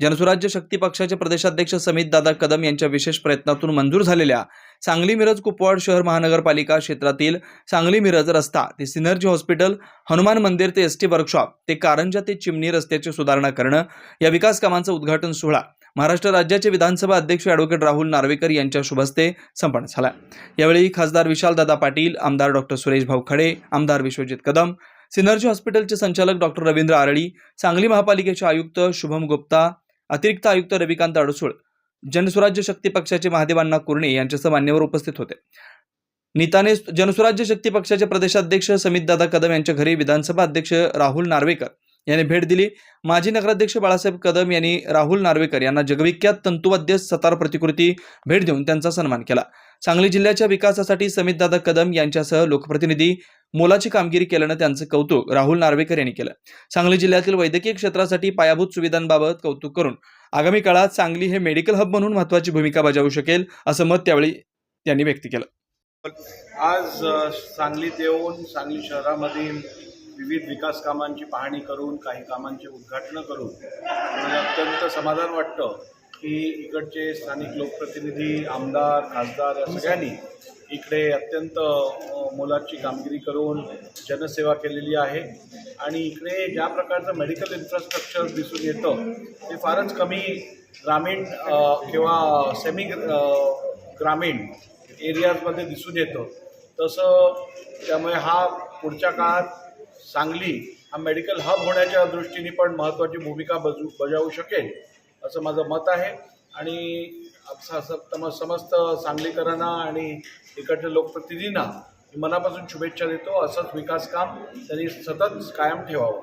जनसुराज्य शक्ती पक्षाचे प्रदेशाध्यक्ष समित दादा कदम यांच्या विशेष प्रयत्नातून मंजूर झालेल्या सांगली मिरज कुपवाड शहर महानगरपालिका क्षेत्रातील सांगली मिरज रस्ता ते सिनर्जी हॉस्पिटल हनुमान मंदिर ते एस टी वर्कशॉप ते कारंजा ते चिमणी रस्त्याची सुधारणा करणं या विकास कामांचं उद्घाटन सोहळा. महाराष्ट्र राज्याचे विधानसभा अध्यक्ष ॲडव्होकेट राहुल नार्वेकर यांच्या शुभस्ते संपन्न झाला. यावेळी खासदार विशालदादा पाटील आमदार डॉक्टर सुरेश भाऊ खडे आमदार विश्वजित कदम सिनर्जी हॉस्पिटलचे संचालक डॉक्टर रवींद्र आरळी सांगली महापालिकेचे आयुक्त शुभम गुप्ता अतिरिक्त आयुक्त रविकांत अडसूळ जनस्वराज्य शक्ती पक्षाचे महादेवांना कुर्णे यांच्यासह मान्यवर उपस्थित होते. नीताने जनसुराज्य शक्ती पक्षाचे प्रदेशाध्यक्ष समितदादा कदम यांच्या घरी विधानसभा अध्यक्ष राहुल नार्वेकर यांनी भेट दिली. माजी नगराध्यक्ष बाळासाहेब कदम यांनी राहुल नार्वेकर यांना जगविख्यात तंतुवाद्य सतार प्रतिकृती भेट देऊन त्यांचा सन्मान केला. सांगली जिल्ह्याच्या विकासासाठी समितदादा कदम यांच्यासह लोकप्रतिनिधी मोलाची कामगिरी केल्यानं त्यांचं कौतुक राहुल नार्वेकर यांनी केलं. सांगली जिल्ह्यातील वैद्यकीय क्षेत्रासाठी पायाभूत सुविधांबाबत कौतुक करून आगामी काळात सांगली हे मेडिकल हब म्हणून महत्वाची भूमिका बजावू शकेल असं मत त्यावेळी त्यांनी व्यक्त केलं. आज सांगलीत येऊन सांगली शहरामधील विविध विकास कामांची पाहणी करून काही कामांचे उद्घाटनं करून मला अत्यंत समाधान वाटतं की इकडचे स्थानिक लोकप्रतिनिधी आमदार खासदार या सगळ्यांनी इकडे अत्यंत मोलाची कामगिरी करून जनसेवा केलेली आहे. आणि इकडे ज्या प्रकारचं मेडिकल इन्फ्रास्ट्रक्चर दिसून येतं ते फारच कमी ग्रामीण किंवा सेमी ग्रामीण एरियाजमध्ये दिसून येतं. तसं त्यामुळे हा पुढच्या काळात सांगली हा मेडिकल हब होण्याच्या दृष्टीने पण महत्त्वाची भूमिका बजू बजावू शकेल असं माझं मत आहे. आणि समस्त सांगलीकरांना आणि इकडच्या लोकप्रतिनिधींना मनापासून शुभेच्छा देतो. असंच विकास काम त्यांनी सतत कायम ठेवावं.